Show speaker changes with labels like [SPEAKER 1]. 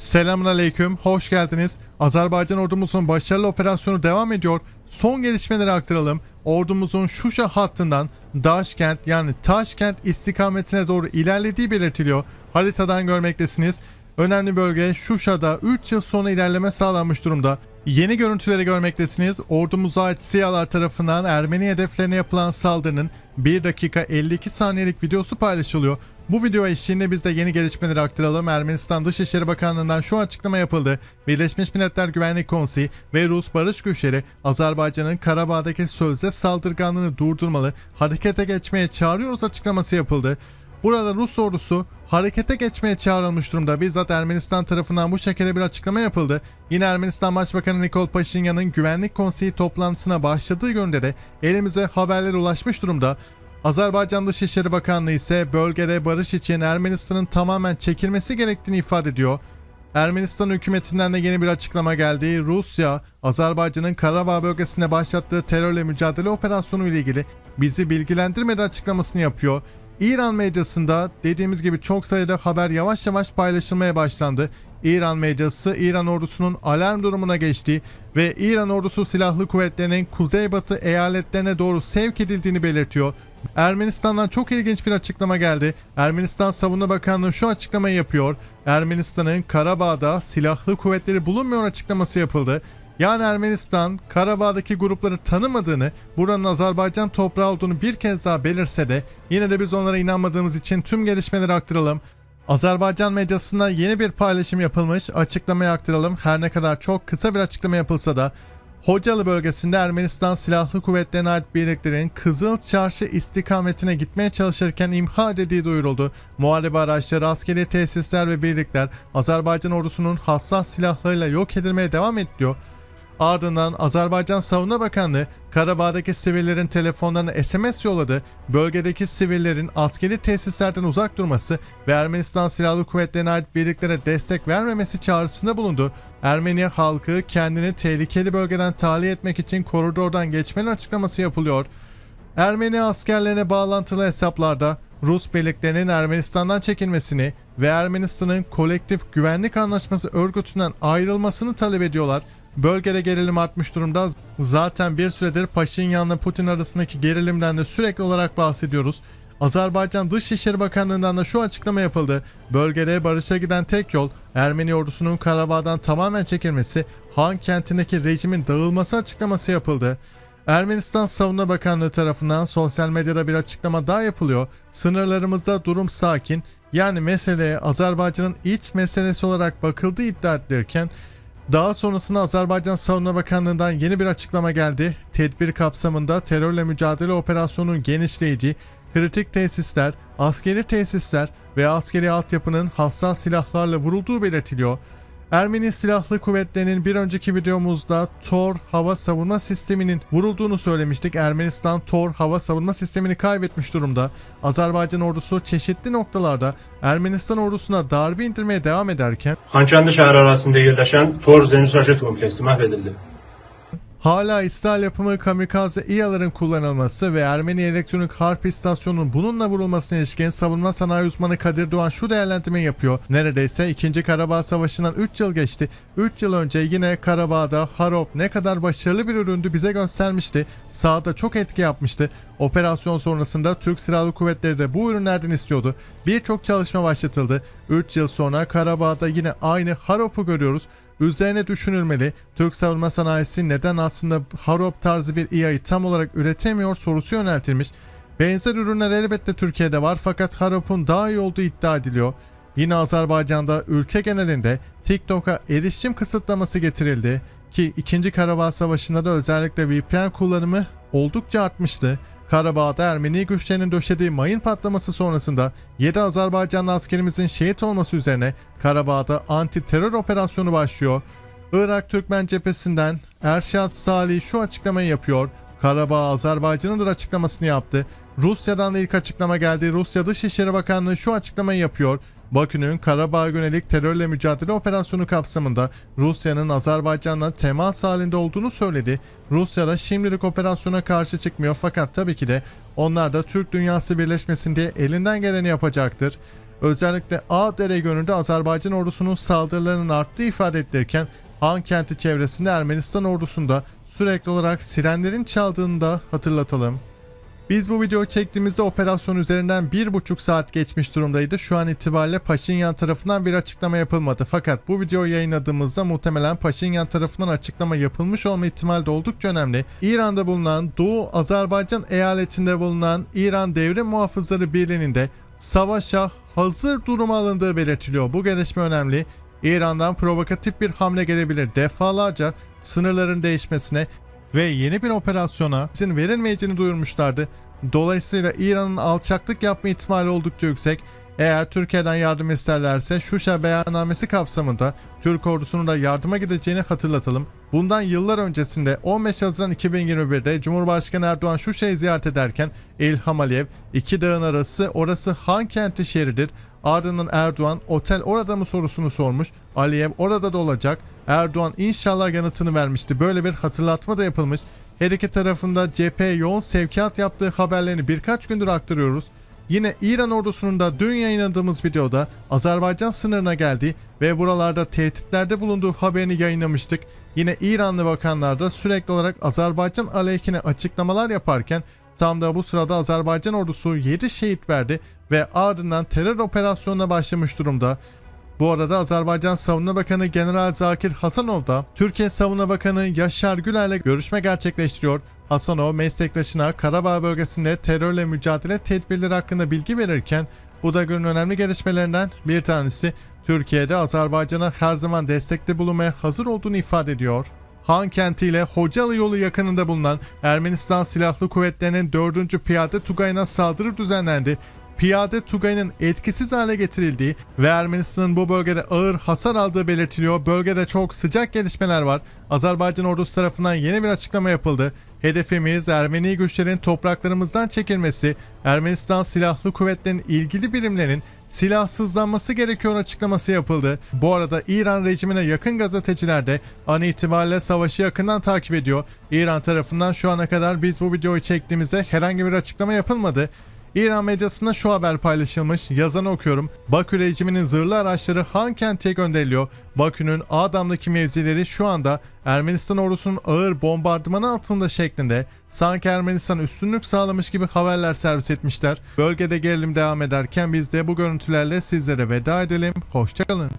[SPEAKER 1] Selamünaleyküm, hoş geldiniz. Azerbaycan ordumuzun başarılı operasyonu devam ediyor. Son gelişmeleri aktaralım. Ordumuzun Şuşa hattından Daşkent yani Taşkent istikametine doğru ilerlediği belirtiliyor. Haritadan görmektesiniz. Önemli bölge Şuşa'da 3 yıl sonra ilerleme sağlanmış durumda. Yeni görüntüleri görmektesiniz. Ordumuza ait SİHA'lar tarafından Ermeni hedeflerine yapılan saldırının 1 dakika 52 saniyelik videosu paylaşılıyor. Bu video eşliğinde biz de yeni gelişmeleri aktaralım. Ermenistan Dışişleri Bakanlığı'ndan şu açıklama yapıldı. Birleşmiş Milletler Güvenlik Konseyi ve Rus barış güçleri Azerbaycan'ın Karabağ'daki sözde saldırganlığını durdurmalı, harekete geçmeye çağırıyoruz açıklaması yapıldı. Burada Rus ordusu harekete geçmeye çağrılmış durumda. Bizzat Ermenistan tarafından bu şekilde bir açıklama yapıldı. Yine Ermenistan Başbakanı Nikol Paşinyan'ın Güvenlik Konseyi toplantısına başladığı yönde de elimize haberler ulaşmış durumda. Azerbaycan Dışişleri Bakanlığı ise bölgede barış için Ermenistan'ın tamamen çekilmesi gerektiğini ifade ediyor. Ermenistan hükümetinden de yeni bir açıklama geldi. Rusya, Azerbaycan'ın Karabağ bölgesinde başlattığı terörle mücadele operasyonu ile ilgili bizi bilgilendirmeden açıklamasını yapıyor. İran medyasında dediğimiz gibi çok sayıda haber yavaş yavaş paylaşılmaya başlandı. İran medyası İran ordusunun alarm durumuna geçtiği ve İran ordusu silahlı kuvvetlerinin kuzeybatı eyaletlerine doğru sevk edildiğini belirtiyor. Ermenistan'dan çok ilginç bir açıklama geldi. Ermenistan Savunma Bakanlığı şu açıklamayı yapıyor. Ermenistan'ın Karabağ'da silahlı kuvvetleri bulunmuyor açıklaması yapıldı. Yani Ermenistan Karabağ'daki grupları tanımadığını, buranın Azerbaycan toprağı olduğunu bir kez daha belirse de yine de biz onlara inanmadığımız için tüm gelişmeleri aktaralım. Azerbaycan medyasında yeni bir paylaşım yapılmış, açıklamayı aktaralım. Her ne kadar çok kısa bir açıklama yapılsa da Hocalı bölgesinde Ermenistan Silahlı Kuvvetlerine ait birliklerin Kızıl Çarşı istikametine gitmeye çalışırken imha edildiği duyuruldu. Muharebe araçları, askeri tesisler ve birlikler Azerbaycan ordusunun hassas silahlarıyla yok edilmeye devam ediyor. Ardından Azerbaycan Savunma Bakanlığı Karabağ'daki sivillerin telefonlarına SMS yolladı. Bölgedeki sivillerin askeri tesislerden uzak durması ve Ermenistan Silahlı Kuvvetlerine ait birliklere destek vermemesi çağrısında bulundu. Ermeni halkı kendini tehlikeli bölgeden tahliye etmek için koridordan geçmenin açıklaması yapılıyor. Ermeni askerlerine bağlantılı hesaplarda Rus birliklerinin Ermenistan'dan çekilmesini ve Ermenistan'ın kolektif güvenlik anlaşması örgütünden ayrılmasını talep ediyorlar. Bölgede gerilim artmış durumda. Zaten bir süredir Paşinyan'la Putin arasındaki gerilimden de sürekli olarak bahsediyoruz. Azerbaycan Dışişleri Bakanlığı'ndan da şu açıklama yapıldı. Bölgede barışa giden tek yol Ermeni ordusunun Karabağ'dan tamamen çekilmesi, Han kentindeki rejimin dağılması açıklaması yapıldı. Ermenistan Savunma Bakanlığı tarafından sosyal medyada bir açıklama daha yapılıyor. Sınırlarımızda durum sakin. Yani meseleye Azerbaycan'ın iç meselesi olarak bakıldığı iddia edilirken daha sonrasında Azerbaycan Savunma Bakanlığı'ndan yeni bir açıklama geldi. Tedbir kapsamında terörle mücadele operasyonunun genişleyici, kritik tesisler, askeri tesisler ve askeri altyapının hassas silahlarla vurulduğu belirtiliyor. Ermeni Silahlı Kuvvetleri'nin bir önceki videomuzda Tor hava savunma sisteminin vurulduğunu söylemiştik. Ermenistan Tor hava savunma sistemini kaybetmiş durumda. Azerbaycan ordusu çeşitli noktalarda Ermenistan ordusuna darbe indirmeye devam ederken
[SPEAKER 2] Xankəndi şəhəri ərazisində yerləşən Tor Zenit raket kompleksi məhv edildi.
[SPEAKER 1] Hala İsrail yapımı kamikaze İHA'ların kullanılması ve Ermeni elektronik harp istasyonunun bununla vurulmasına ilişkin savunma sanayi uzmanı Kadir Doğan şu değerlendirme yapıyor. Neredeyse 2. Karabağ Savaşı'ndan 3 yıl geçti. 3 yıl önce yine Karabağ'da Harop ne kadar başarılı bir üründü bize göstermişti. Sahada çok etki yapmıştı. Operasyon sonrasında Türk Silahlı Kuvvetleri de bu ürünlerden istiyordu. Birçok çalışma başlatıldı. 3 yıl sonra Karabağ'da yine aynı Harop'u görüyoruz. Üzerine düşünülmeli. Türk savunma sanayisi neden aslında Harop tarzı bir İHA'yı tam olarak üretemiyor sorusu yöneltilmiş. Benzer ürünler elbette Türkiye'de var fakat Harop'un daha iyi olduğu iddia ediliyor. Yine Azerbaycan'da ülke genelinde TikTok'a erişim kısıtlaması getirildi ki 2. Karabağ Savaşı'nda da özellikle VPN kullanımı oldukça artmıştı. Karabağ'da Ermeni güçlerinin döşediği mayın patlaması sonrasında 7 Azerbaycanlı askerimizin şehit olması üzerine Karabağ'da anti terör operasyonu başlıyor. Irak Türkmen cephesinden Erşat Salih şu açıklamayı yapıyor. Karabağ Azerbaycan'ındır açıklamasını yaptı. Rusya'dan da ilk açıklama geldi. Rusya Dışişleri Bakanlığı şu açıklamayı yapıyor. Bakü'nün Karabağ'a yönelik terörle mücadele operasyonu kapsamında Rusya'nın Azerbaycan'la temas halinde olduğunu söyledi. Rusya da şimdilik operasyona karşı çıkmıyor fakat tabii ki de onlar da Türk dünyası birleşmesin diye elinden geleni yapacaktır. özellikle Ağdere yönünde Azerbaycan ordusunun saldırılarının arttığı ifade edilirken Han kenti çevresinde Ermenistan ordusunda sürekli olarak sirenlerin çaldığını da hatırlatalım. Biz bu videoyu çektiğimizde operasyon üzerinden bir buçuk saat geçmiş durumdaydı. Şu an itibariyle Paşinyan tarafından bir açıklama yapılmadı. Fakat bu videoyu yayınladığımızda muhtemelen Paşinyan tarafından açıklama yapılmış olma ihtimali de oldukça önemli. İran'da bulunan Doğu Azerbaycan eyaletinde bulunan İran Devrim Muhafızları Birliği'nin de savaşa hazır duruma alındığı belirtiliyor. Bu gelişme önemli. İran'dan provokatif bir hamle gelebilir. Defalarca sınırların değişmesine ve yeni bir operasyona izin verilmeyeceğini duyurmuşlardı. Dolayısıyla İran'ın alçaklık yapma ihtimali oldukça yüksek. Eğer Türkiye'den yardım isterlerse Şuşa beyannamesi kapsamında Türk ordusunun da yardıma gideceğini hatırlatalım. Bundan yıllar öncesinde 15 Haziran 2021'de Cumhurbaşkanı Erdoğan Şuşa'yı ziyaret ederken İlham Aliyev iki dağın arası orası Han kenti şehridir. Ardından Erdoğan otel orada mı sorusunu sormuş. Aliyev orada da olacak. Erdoğan inşallah yanıtını vermişti. Böyle bir hatırlatma da yapılmış. Her iki tarafında cepheye yoğun sevkiyat yaptığı haberlerini birkaç gündür aktarıyoruz. Yine İran ordusunun da dün yayınladığımız videoda Azerbaycan sınırına geldi ve buralarda tehditlerde bulunduğu haberini yayınlamıştık. Yine İranlı bakanlar da sürekli olarak Azerbaycan aleyhine açıklamalar yaparken tam da bu sırada Azerbaycan ordusu 7 şehit verdi ve ardından terör operasyonuna başlamış durumda. Bu arada Azerbaycan Savunma Bakanı General Zakir Hasanov da Türkiye Savunma Bakanı Yaşar Güler'le görüşme gerçekleştiriyor. Hasanov meslektaşına Karabağ bölgesinde terörle mücadele tedbirleri hakkında bilgi verirken bu da günün önemli gelişmelerinden bir tanesi Türkiye'de Azerbaycan'a her zaman destekte bulunmaya hazır olduğunu ifade ediyor. Han kenti ile Hocalı yolu yakınında bulunan Ermenistan Silahlı Kuvvetleri'nin 4. Piyade Tugayı'na saldırı düzenlendi. Piyade Tugayı'nın etkisiz hale getirildiği ve Ermenistan'ın bu bölgede ağır hasar aldığı belirtiliyor. Bölgede çok sıcak gelişmeler var. Azerbaycan ordusu tarafından yeni bir açıklama yapıldı. Hedefimiz Ermeni güçlerin topraklarımızdan çekilmesi, Ermenistan Silahlı Kuvvetleri'nin ilgili birimlerin silahsızlanması gerekiyor açıklaması yapıldı. Bu arada İran rejimine yakın gazeteciler de an itibariyle savaşı yakından takip ediyor. İran tarafından şu ana kadar biz bu videoyu çektiğimizde herhangi bir açıklama yapılmadı. İran medyasında şu haber paylaşılmış. Yazanı okuyorum. Bakü rejiminin zırhlı araçları Han kentiye gönderiliyor. Bakü'nün Adam'daki mevzileri şu anda Ermenistan ordusunun ağır bombardımanı altında şeklinde sanki Ermenistan üstünlük sağlamış gibi haberler servis etmişler. Bölgede gerilim devam ederken biz de bu görüntülerle sizlere veda edelim. Hoşçakalın.